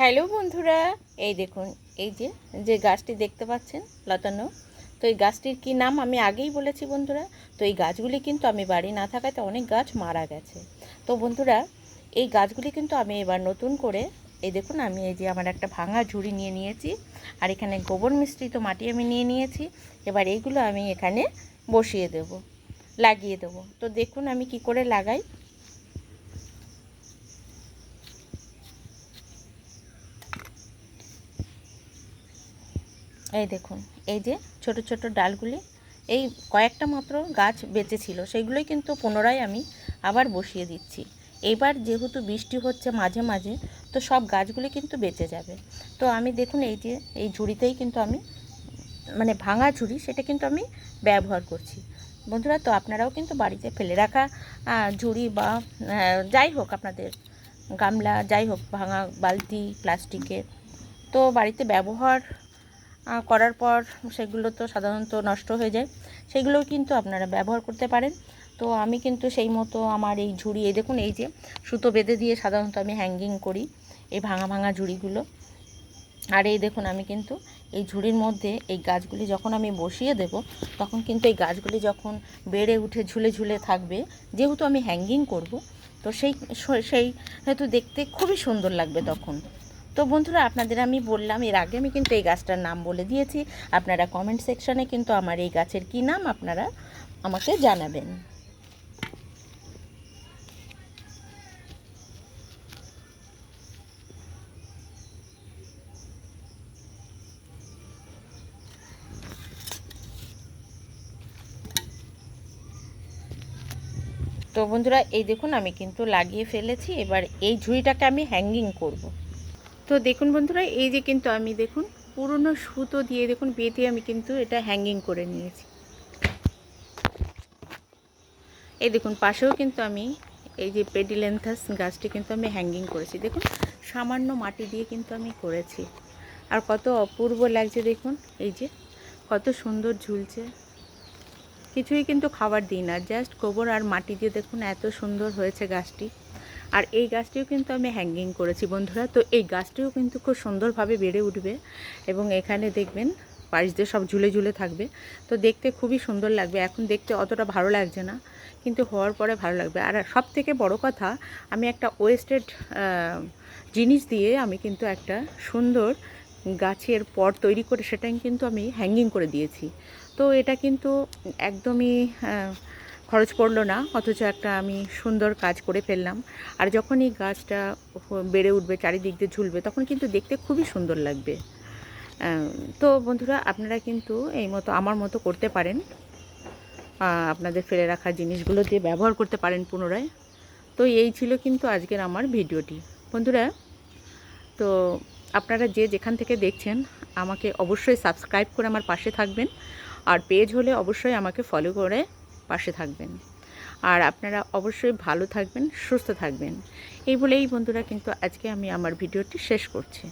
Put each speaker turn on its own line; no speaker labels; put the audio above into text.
Hello বন্ধুরা, এই দেখুন, এই যে যে গাছটি দেখতে পাচ্ছেন, লতানো, তো এই গাছটির কি নাম আমি আগেই বলেছি বন্ধুরা, তো এই গাছগুলি কিন্তু আমি বাড়ি না থাকাতে অনেক গাছ মারা গেছে। তো বন্ধুরা, এই গাছগুলি কিন্তু আমি এবার নতুন করে, এই দেখুন, আমি এই যে আমার একটা ভাঙা ঝুড়ি নিয়ে নিয়েছি, আর এখানে গোবর মিশ্রিত মাটি আমি নিয়ে নিয়েছি, এবার এইগুলো আমি এখানে বসিয়ে দেব, লাগিয়ে দেবো। তো দেখুন আমি কি করে লাগাই এই দেখুন, এই যে ছোট ছোট ডালগুলি, এই কয়েকটা মাত্র গাছ বেঁচে ছিল সেইগুলোই কিন্তু পুনরায় আমি আবার বসিয়ে দিচ্ছি। এবার যেহেতু বৃষ্টি হচ্ছে মাঝে মাঝে, তো সব গাছগুলি কিন্তু বেঁচে যাবে। তো আমি দেখুন, এই যে, এই ঝুড়িতেই কিন্তু আমি মানে ভাঙা ঝুড়ি, সেটা কিন্তু আমি ব্যবহার করছি। বন্ধুরা, তো আপনারাও কিন্তু বাড়িতে ফেলে রাখা ঝুড়ি বা যাই হোক আপনাদের গামলা, যাই হোক ভাঙা বালতি, প্লাস্টিকের, তো বাড়িতে ব্যবহার করার পর সেগুলো তো সাধারণত নষ্ট হয়ে যায়। সেগুলোও কিন্তু আপনারা ব্যবহার করতে পারেন। তো আমি কিন্তু সেই মতো আমার এই ঝুড়ি, এই দেখুন, এই যে সুতো বেঁধে দিয়ে সাধারণত আমি হ্যাঙ্গিং করি, এই ভাঙা ভাঙা ঝুড়িগুলো। আর এই দেখুন, আমি কিন্তু এই ঝুড়ির মধ্যে এই গাছগুলি যখন আমি বসিয়ে দেব, তখন কিন্তু এই গাছগুলি যখন বেড়ে উঠে ঝুলে ঝুলে থাকবে, যেহেতু আমি হ্যাঙ্গিং করব, তো সেই সেই, হয়তো দেখতে খুবই সুন্দর লাগবে তখন। তো বন্ধুরা, আপনাদের আমি বললাম, এর আগে আমি কিন্তু এই গাছটার নাম বলে দিয়েছি। আপনারা কমেন্ট সেকশনে কিন্তু আমার এই গাছের কী নাম আপনারা আমাকে জানাবেন। তো বন্ধুরা, এই দেখুন আমি কিন্তু লাগিয়ে ফেলেছি। এবার এই ঝুড়িটাকে আমি হ্যাঙ্গিং করব। তো দেখুন বন্ধুরা, এই যে কিন্তু আমি দেখুন, পুরনো সুতো দিয়ে দেখুন বেঁধে আমি কিন্তু এটা হ্যাঙ্গিং করে নিয়েছি। এই দেখুন, পাশেও কিন্তু আমি এই যে পেডিলেন্থাস গাছটি কিন্তু আমি হ্যাঙ্গিং করেছি। দেখুন, সামান্য মাটি দিয়ে কিন্তু আমি করেছি। আর কত অপূর্ব লাগছে দেখুন, এই যে কত সুন্দর ঝুলছে। কিছুই কিন্তু খাবার দিই না জাস্ট গোবর আর মাটি দিয়ে দেখুন এত সুন্দর হয়েছে গাছটি। আর এই গাছটিও কিন্তু আমি হ্যাঙ্গিং করেছি বন্ধুরা। তো এই গাছটিও কিন্তু খুব সুন্দরভাবে বেড়ে উঠবে এবং এখানে দেখবেন পাশ দিয়ে সব ঝুলে ঝুলে থাকবে। তো দেখতে খুবই সুন্দর লাগবে। এখন দেখতে অতটা ভালো লাগছে না, কিন্তু হওয়ার পরে ভালো লাগবে। আর সব থেকে বড় কথা, আমি একটা ওয়েস্টেড জিনিস দিয়ে আমি কিন্তু একটা সুন্দর গাছের পট তৈরি করে সেটাই কিন্তু আমি হ্যাঙ্গিং করে দিয়েছি। তো এটা কিন্তু একদমই খরচ পড়ল না, অথচ একটা আমি সুন্দর কাজ করে ফেললাম। আর যখন এই গাছটা বেড়ে উঠবে, চারিদিক দিয়ে ঝুলবে, তখন কিন্তু দেখতে খুবই সুন্দর লাগবে। তো বন্ধুরা, আপনারা কিন্তু এই মতো আমার মতো করতে পারেন। আপনাদের ফেলে রাখা জিনিসগুলো দিয়ে ব্যবহার করতে পারেন পুনরায়। তো এই ছিল কিন্তু আজকের আমার ভিডিওটি। বন্ধুরা, তো আপনারা যে যেখান থেকে দেখছেন, আমাকে অবশ্যই সাবস্ক্রাইব করে আমার পাশে থাকবেন। আর পেজ হলে অবশ্যই আমাকে ফলো করে পাশে থাকবেন। আর আপনারা অবশ্যই ভালো থাকবেন, সুস্থ থাকবেন। এই বলেই বন্ধুরা কিন্তু আজকে আমি আমার ভিডিওটি শেষ করছি।